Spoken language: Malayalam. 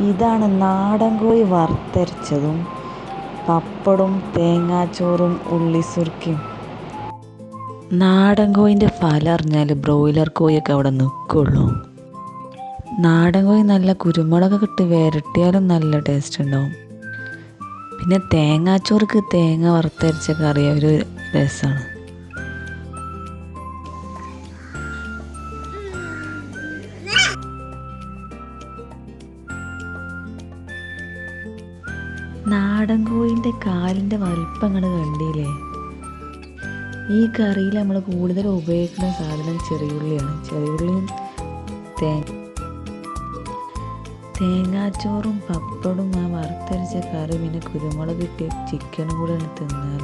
ഇതാണ് നാടൻ കോഴി വറുത്തരച്ചതും പപ്പടും തേങ്ങാച്ചോറും ഉള്ളിസുർക്കയും നാടൻ കോഴിന്റെ ഫലം അറിഞ്ഞാൽ ബ്രോയിലർ കോഴിയൊക്കെ അവിടെ നിൽക്കുള്ളൂ നാടൻ കോഴി നല്ല കുരുമുളകൊക്കെ ഇട്ട് വരട്ടിയാലും നല്ല ടേസ്റ്റ് ഉണ്ടാവും. പിന്നെ തേങ്ങാച്ചോർക്ക് തേങ്ങ വറുത്തരച്ച കറി ഒരു രസമാണ് നാടൻ കോഴിന്റെ കാലിന്റെ വലിപ്പങ്ങൾ കണ്ടില്ലേ? ഈ കറിയിൽ നമ്മൾ കൂടുതൽ ഉപയോഗിക്കുന്ന സാധനം ചെറിയുള്ളിയാണ്. ചെറിയുള്ളിയും തേ തേങ്ങാച്ചോറും പപ്പടും ആ വറുത്തരച്ച കറി പിന്നെ കുരുമുളക് ഇട്ട് ചിക്കനും കൂടെ തിന്നാൽ